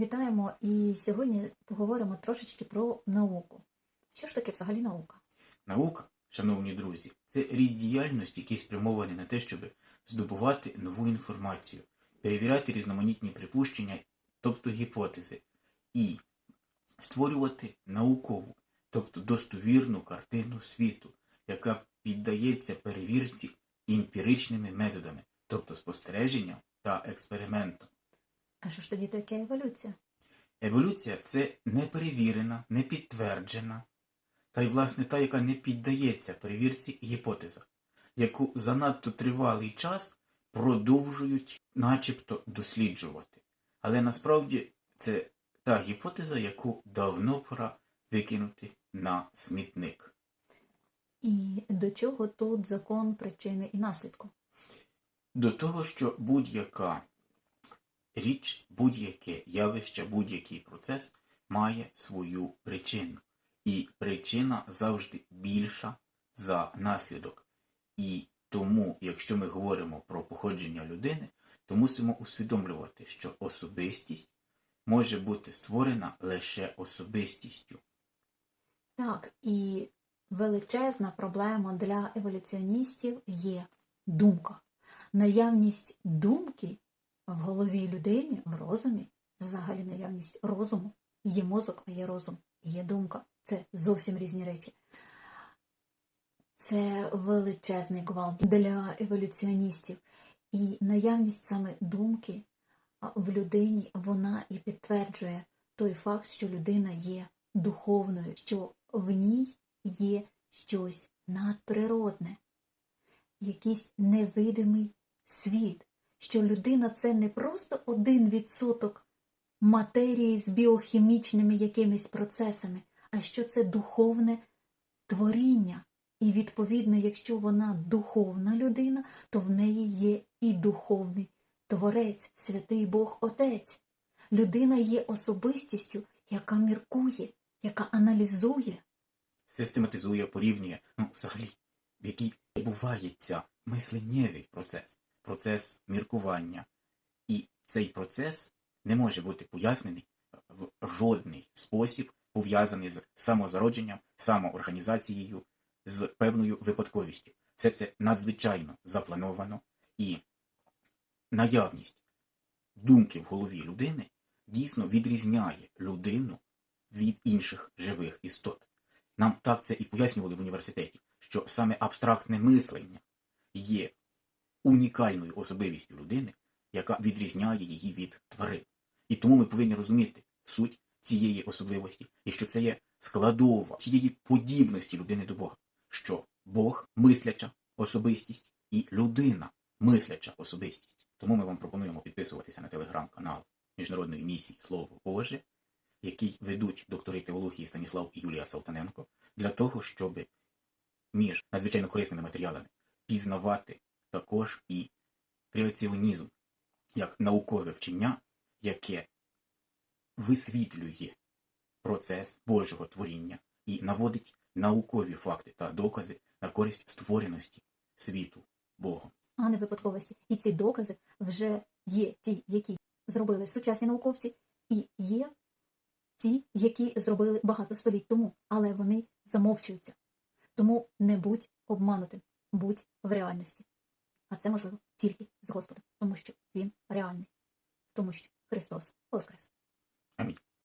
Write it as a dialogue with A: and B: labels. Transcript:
A: Вітаємо і сьогодні поговоримо трошечки про науку. Що ж таке взагалі наука?
B: Наука, шановні друзі, це рід діяльності, який спрямований на те, щоб здобувати нову інформацію, перевіряти різноманітні припущення, тобто гіпотези, і створювати наукову, тобто достовірну картину світу, яка піддається перевірці емпіричними методами, тобто спостереженням та експериментом.
A: А що ж тоді таке еволюція?
B: Еволюція це неперевірена, непідтверджена, та й власне та, яка не піддається перевірці гіпотеза, яку занадто тривалий час продовжують начебто досліджувати. Але насправді це та гіпотеза, яку давно пора викинути на смітник.
A: І до чого тут закон причини і наслідку?
B: До того, що будь-яка річ, будь-яке явище, будь-який процес має свою причину. І причина завжди більша за наслідок. І тому, якщо ми говоримо про походження людини, то мусимо усвідомлювати, що особистість може бути створена лише особистістю.
A: Так, і величезна проблема для еволюціоністів є думка. Наявність думки в голові людині, в розумі, взагалі наявність розуму. Є мозок, а є розум, є думка. Це зовсім різні речі. Це величезний гвалт для еволюціоністів. І наявність саме думки в людині вона і підтверджує той факт, що людина є духовною, що в ній є щось надприродне, якийсь невидимий світ, що людина це не просто один відсоток матерії з біохімічними якимись процесами, а що це духовне творіння. І, відповідно, якщо вона духовна людина, то в неї є і духовний творець, святий Бог Отець. Людина є особистістю, яка міркує, яка аналізує.
B: систематизує, порівнює, ну, взагалі, в якій відбувається мисленнєвий процес, процес міркування. І цей процес не може бути пояснений в жодний спосіб, пов'язаний з самозародженням, самоорганізацією, з певною випадковістю. Все це надзвичайно заплановано і наявність думки в голові людини дійсно відрізняє людину від інших живих істот. Нам так це і пояснювали в університеті, що саме абстрактне мислення є унікальною особливістю людини, яка відрізняє її від тварин. І тому ми повинні розуміти суть цієї особливості, і що це є складова цієї подібності людини до Бога, що Бог мисляча особистість і людина мисляча особистість. Тому ми вам пропонуємо підписуватися на телеграм-канал Міжнародної місії Слово Боже, який ведуть доктори теології Станіслав і Юлія Салтаненко, для того, щоб між надзвичайно корисними матеріалами пізнавати також і креаціонізм як наукове вчення, яке висвітлює процес Божого творіння і наводить наукові факти та докази на користь створеності світу Богом.
A: а не випадковості. І ці докази вже є ті, які зробили сучасні науковці, і є ті, які зробили багато століть тому, але вони замовчуються. Тому не будь обманутим, будь в реальності. А це можливо тільки з Господом, тому що Він реальний, тому що Христос Воскрес.
B: Амінь.